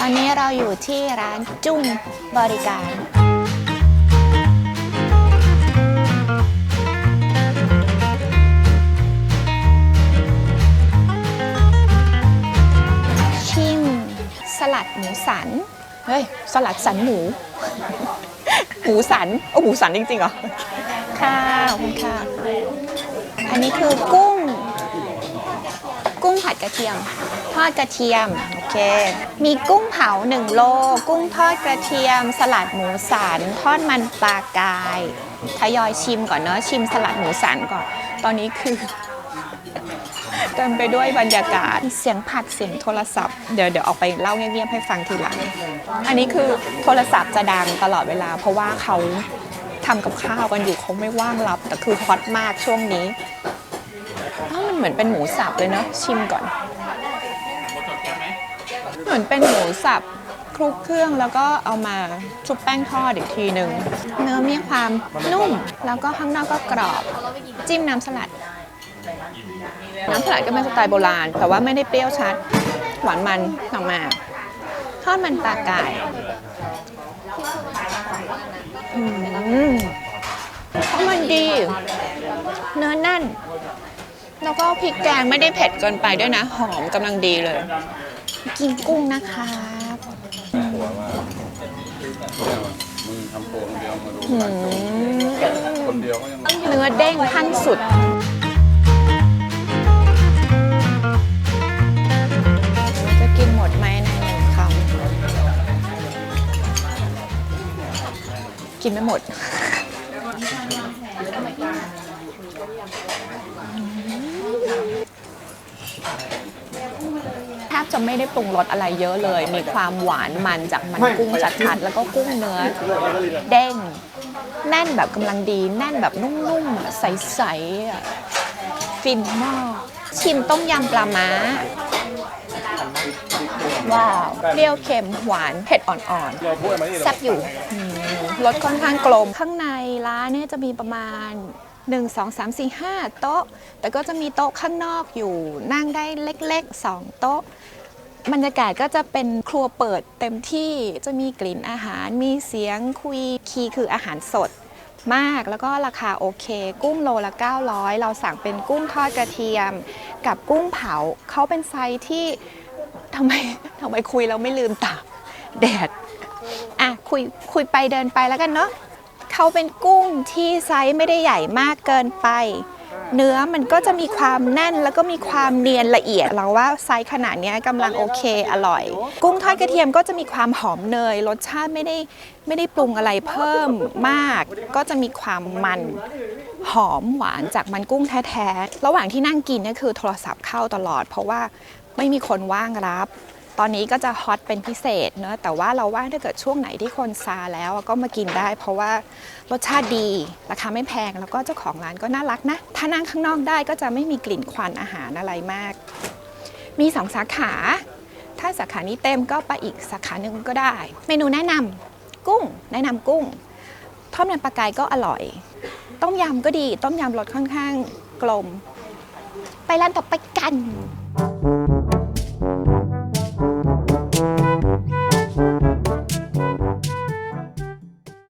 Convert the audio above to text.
ตอนนี้เราอยู่ที่ร้านจุ้งบริการ ชิม สลัดหมูสัน เฮ้ย สลัดสันหมู หมูสัน โอ้หมูสันจริงๆเหรอ ค่ะขอบคุณค่ะ อันนี้คือกุ้ง กุ้งผัดกระเทียมท อดกระเทียม โอเค มีกุ้งเผา 1 โล กุ้งทอดกระเทียม สลัดหมูสัน ทอดมันปลากาย ทยอยชิมก่อนเนาะ ชิมสลัดหมูสันก่อน ตอนนี้คือเต็มไปด้วยบรรยากาศ เสียงผัด เสียงโทรศัพท์ เดี๋ยวเดี๋ยวออกไปเล่าเงียบๆให้ฟังทีหลัง อันนี้คือโทรศัพท์จะดังตลอดเวลา เพราะว่าเขาทำกับข้าวกันอยู่เขาไม่ว่างรับ แต่คือฮอตมากช่วงนี้อ้าวมันเหมือนเป็นหมูสับเลยเนาะชิมก่อน เหมือนเป็นหมูสับคลุกเครื่องแล้วก็เอามาชุบแป้งทอดอีกทีหนึ่งเนื้อมีความนุ่ม แล้วก็ข้างนอกก็กรอบ จิ้มน้ำสลัด น้ำสลัดก็เป็นสไตล์โบราณ แต่ว่าไม่ได้เปรี้ยวชัด หวานมันออกมาทอดมันปลากายอืมเพราะมันดี เนื้อแน่น แล้วก็พริกแกงไม่ได้เผ็ดเกินไปด้วยนะ หอมกำลังดีเลย กินกุ้งนะครับมึงทำโปรคนเดียวมาดูคนเดียวก็ยังเนื้อเด้งขั้นสุดจะกินหมดไหมในหนึ่งคำกินไม่หมด บจะไม่ได้ปรุงรสอะไรเยอะเลย มีความหวานมันจากมันกุ้งชัดๆ แล้วก็กุ้งเนื้อเด้ง แน่นแบบกำลังดี แน่นแบบนุ่มๆอะใสๆอะฟินมาก ชิมต้มยำปลาม้า ว้าว เปรี้ยวเค็มหวานเผ็ดอ่อนๆ แซ่บอยู่อืมรสค่อนข้างกลม ข้างในร้านเนี่ยจะมีประมาณ 1 2 3 4 5 โต๊ะ แต่ก็จะมีโต๊ะข้างนอกอยู่นั่งได้เล็กๆ 2 โต๊ะ บรรยากาศก็จะเป็นครัวเปิดเต็มที่จะมีกลิ่นอาหารมีเสียงคุยคีคืออาหารสดมากแล้วก็ราคาโอเค กุ้งโลละ 900 เราสั่งเป็นกุ้งทอดกระเทียม กับกุ้งเผาเขาเป็นไซส์ที่ทำไมทำไมคุยแล้วไม่ลืมตาแดด อะ คุยคุยไปเดินไปแล้วกันเนาะ เขาเป็นกุ้งที่ไซส์ไม่ได้ใหญ่มากเกินไป เนื้อมันก็จะมีความแน่นแล้วก็มีความเนียนละเอียด เราว่าไซส์ขนาดนี้กำลังโอเคอร่อย กุ้งทอดกระเทียมก็จะมีความหอมเนย รสชาติไม่ได้ไม่ได้ปรุงอะไรเพิ่มมาก ก็จะมีความมันหอมหวานจากมันกุ้งแท้ๆ ระหว่างที่นั่งกินนี่คือโทรศัพท์เข้าตลอด เพราะว่าไม่มีคนว่างรับ ตอนนี้ก็จะฮอตเป็นพิเศษเนอะแต่ว่าเราว่าถ้าเกิดช่วงไหนที่คนซาแล้วก็มากินได้ เพราะว่ารสชาติดี ราคาไม่แพงแล้วก็เจ้าของร้านก็น่ารักนะ ถ้านั่งข้างนอกได้ก็จะไม่มีกลิ่นควันอาหารอะไรมาก มีสองสาขา ถ้าสาขานี้เต็มก็ไปอีกสาขาหนึ่งก็ได้ เมนูแนะนำกุ้ง แนะนำกุ้งทอดมันปลากายก็อร่อย ต้มยำก็ดี ต้มยำรสค่อนข้างกลม ไปร้านต่อไปกัน